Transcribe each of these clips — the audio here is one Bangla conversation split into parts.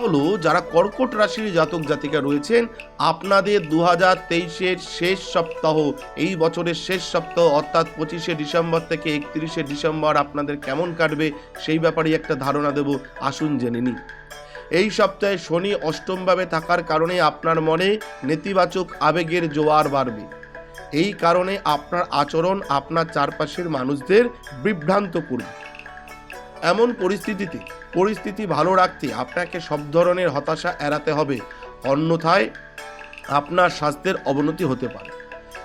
হলো, যারা কর্কট রাশির জাতক জাতিকা রয়েছেন, আপনাদের দু হাজার তেইশের শেষ সপ্তাহ, এই বছরের শেষ সপ্তাহ, অর্থাৎ পঁচিশে ডিসেম্বর থেকে একত্রিশে ডিসেম্বর আপনাদের কেমন কাটবে, সেই ব্যাপারে একটা ধারণা দেব, আসুন জেনে নিই। এই সপ্তাহে শনি অষ্টমভাবে থাকার কারণে আপনার মনে নেতিবাচক আবেগের জোয়ার বাড়বে। এই কারণে আপনার আচরণ আপনার চারপাশের মানুষদের বিভ্রান্ত করবে। এমন পরিস্থিতিতে, পরিস্থিতি ভালো রাখতে আপনাকে সব ধরনের হতাশা এড়াতে হবে। অন্যথায় আপনার স্বাস্থ্যের অবনতি হতে পারে।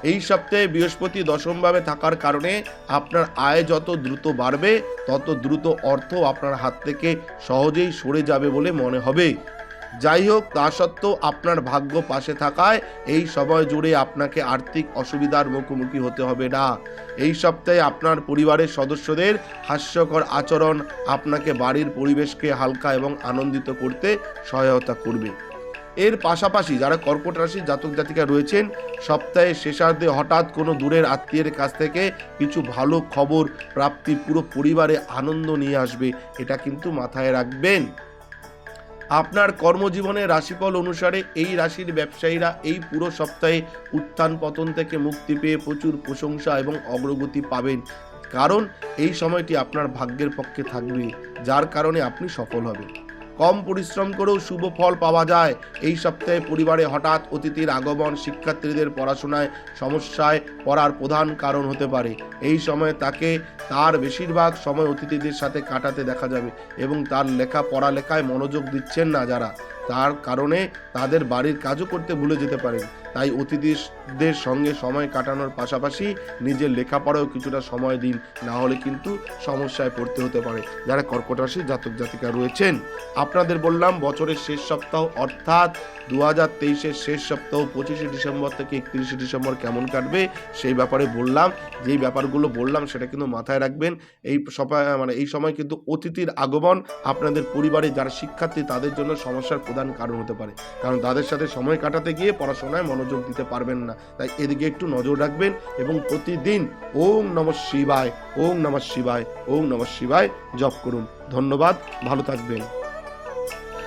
এই সপ্তাহে বৃহস্পতি দশমভাবে থাকার কারণে আপনার আয় যত দ্রুত বাড়বে, তত দ্রুত অর্থ আপনার হাত থেকে সহজেই সরে যাবে বলে মনে হবে। যাই হোক, তা সত্ত্বেও আপনার ভাগ্য পাশে থাকায় এই সময় জুড়ে আপনাকে আর্থিক অসুবিধার মুখোমুখি হতে হবে না। এই সপ্তাহে আপনার পরিবারের সদস্যদের হাস্যকর আচরণ আপনাকে বাড়ির পরিবেশকে হালকা এবং আনন্দিত করতে সহায়তা করবে। এর পাশাপাশি যারা কর্কট রাশির জাতক জাতিকা রয়েছেন, সপ্তাহের শেষার্ধে হঠাৎ কোনো দূরের আত্মীয়ের কাছ থেকে কিছু ভালো খবর, প্রাপ্তি পুরো পরিবারে আনন্দ নিয়ে আসবে, এটা কিন্তু মাথায় রাখবেন। আপনার কর্মজীবনে রাশিফল অনুসারে এই রাশির ব্যবসায়ীরা এই পুরো সপ্তাহে উত্থান পতন থেকে মুক্তি পেয়ে প্রচুর প্রশংসা এবং অগ্রগতি পাবেন। কারণ এই সময়টি আপনার ভাগ্যের পক্ষে থাকবে, যার কারণে আপনি সফল হবেন। কম পরিশ্রম করেও শুভ ফল পাওয়া যায়। এই সপ্তাহে পরিবারে হঠাৎ অতিথির আগমন, শিক্ষার্থীদের পড়াশোনায় সমস্যায় পড়ার প্রধান কারণ হতে পারে। এই সময় তাকে তার বেশিরভাগ সময় অতিথিদের সাথে কাটাতে দেখা যাবে এবং তার লেখা পড়ালেখায় মনোযোগ দিচ্ছেন না যারা। তার কারণে তাদের বাড়ির কাজও করতে ভুলে যেতে পারেন। তাই অতিথিদের সঙ্গে সময় কাটানোর পাশাপাশি নিজের লেখাপড়াও কিছুটা সময় দিন, না হলে কিন্তু সমস্যায় পড়তে হতে পারে। যারা কর্কট রাশির জাতক জাতিকা রয়েছেন, আপনাদের বললাম বছরের শেষ সপ্তাহ, অর্থাৎ দু হাজার তেইশের শেষ সপ্তাহ, পঁচিশে ডিসেম্বর থেকে একত্রিশে ডিসেম্বর কেমন কাটবে সেই ব্যাপারে বললাম। যেই ব্যাপারগুলো বললাম সেটা কিন্তু মাথায় রাখবেন। এই মানে এই সময় কিন্তু অতিথির আগমন আপনাদের পরিবারে যারা শিক্ষার্থী তাদের জন্য সমস্যার প্রধান কারণ হতে পারে। কারণ তাদের সাথে সময় কাটাতে গিয়ে পড়াশোনায় মনোযোগ দিতে পারবেন না। তাই এদিকে একটু নজর রাখবেন এবং প্রতিদিন ওম নম শিবায়, ওম নম শিবায়, ওম নম শিবায় জপ করুন। ধন্যবাদ, ভালো থাকবেন।